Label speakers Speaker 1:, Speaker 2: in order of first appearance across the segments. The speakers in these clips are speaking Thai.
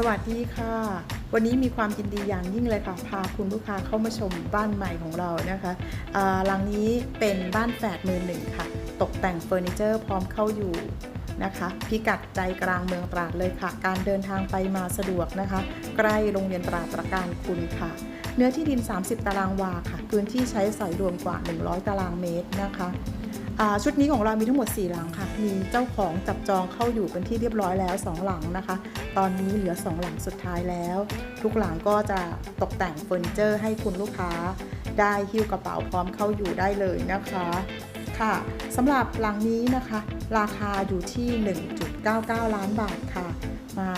Speaker 1: สวัสดีค่ะ วันนี้มีความยินดีอย่างยิ่งเลยค่ะ พาคุณลูกค้าเข้ามาชมบ้านใหม่ของเรานะคะหลังนี้เป็นบ้านแฝดมือหนึ่งค่ะ ตกแต่งเฟอร์นิเจอร์พร้อมเข้าอยู่นะคะ พิกัดใจกลางเมืองตราดเลยค่ะ การเดินทางไปมาสะดวกนะคะ ใกล้โรงเรียนตราดตระการคุณค่ะ เนื้อที่ดิน 30 ตารางวาค่ะ พื้นที่ใช้สอยรวมกว่า 100 ตารางเมตรนะคะ ชุดนี้ของเรามีทั้งหมด 4 หลังค่ะ มีเจ้าของจับจองเข้าอยู่เป็นที่เรียบร้อยแล้ว 2 หลังนะคะ ตอนนี้เหลือ 2 หลังสุดท้ายแล้ว ทุกหลังก็จะตกแต่งเฟอร์นิเจอร์ให้คุณลูกค้า ได้หิ้วกระเป๋าพร้อมเข้าอยู่ได้เลยนะคะค่ะสำหรับหลังนี้นะคะ ราคาอยู่ที่ 1.99 ล้านบาทค่ะ มา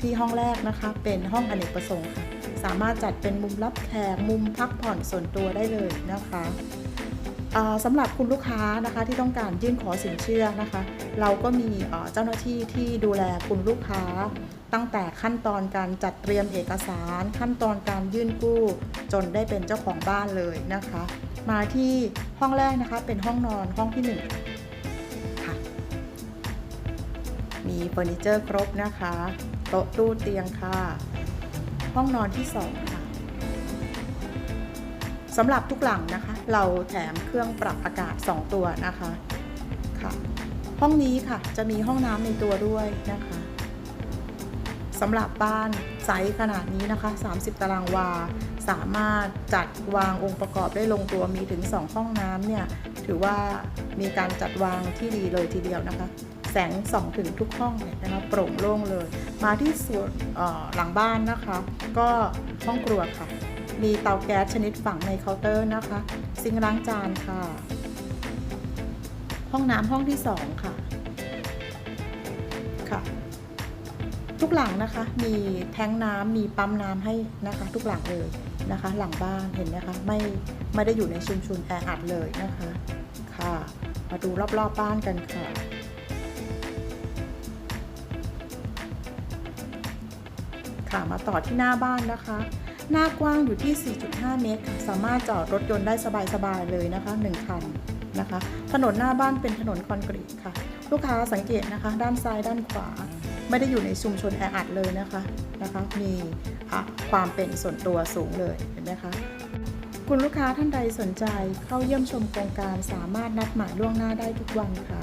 Speaker 1: ที่ห้องแรกนะคะ เป็นห้องอเนกประสงค์ค่ะ สามารถจัดเป็นมุมรับแขกมุมพักผ่อนส่วนตัวได้เลยนะคะ สำหรับคุณลูกค้านะคะที่ต้องการยื่นขอสินเชื่อนะคะ เราก็มีเจ้าหน้าที่ที่ดูแลคุณลูกค้า ตั้งแต่ขั้นตอนการจัดเตรียมเอกสาร ขั้นตอนการยื่นกู้ จนได้เป็นเจ้าของบ้านเลยนะคะ มาที่ห้องแรกนะคะเป็นห้องนอนห้องที่หนึ่งค่ะ มีเฟอร์นิเจอร์ครบนะคะ โต๊ะตู้เตียงค่ะ ห้องนอนที่สองค่ะ สำหรับทุกหลังนะคะ เราแถมเครื่องปรับอากาศ 2 ตัวนะคะค่ะ ห้องนี้ค่ะจะมีห้องน้ำในตัวด้วยนะคะสำหรับบ้านไซส์ขนาดนี้นะคะ 30 ตารางวา สามารถจัดวางองค์ประกอบได้ลงตัวมีถึง 2 ห้องน้ำเนี่ย ถือว่ามีการจัดวางที่ดีเลยทีเดียวนะคะ แสงส่องถึงทุกห้องเลยนะคะโปร่งโล่งเลย มาที่ส่วนหลังบ้านนะคะ ก็ห้องครัวค่ะ มีเตาแก๊สชนิดฝังในเคาน์เตอร์นะคะ ซิงล้างจานค่ะ ห้องน้ำห้องที่สองค่ะ ค่ะ ทุกหลังนะคะ มีแท้งน้ำมีปั๊มน้ำให้นะคะ ทุกหลังเลยนะคะ หลังบ้านเห็นไหมคะไม่ไม่ได้อยู่ในชุมชนแออัดเลยนะคะ ค่ะ มาดูรอบๆบบ้านกันค่ะค่ะมาต่อที่หน้าบ้านนะคะ หน้ากว้างอยู่ที่ 4.5 เมตรค่ะสามารถจอดรถยนต์ได้สบายๆเลยนะคะ 1 คันนะคะ ถนนหน้าบ้านเป็นถนนคอนกรีตค่ะ ลูกค้าสังเกตนะคะ ด้านซ้ายด้านขวา ไม่ได้อยู่ในชุมชนแออัดเลยนะคะนะคะ มีะความเป็นส่วนตัวสูงเลยเห็นไหมคะคุณลูกค้าท่านใดสนใจเข้าเยี่ยมชมโครงการสามารถนัดหมายล่วงหน้าได้ทุกวันค่ะ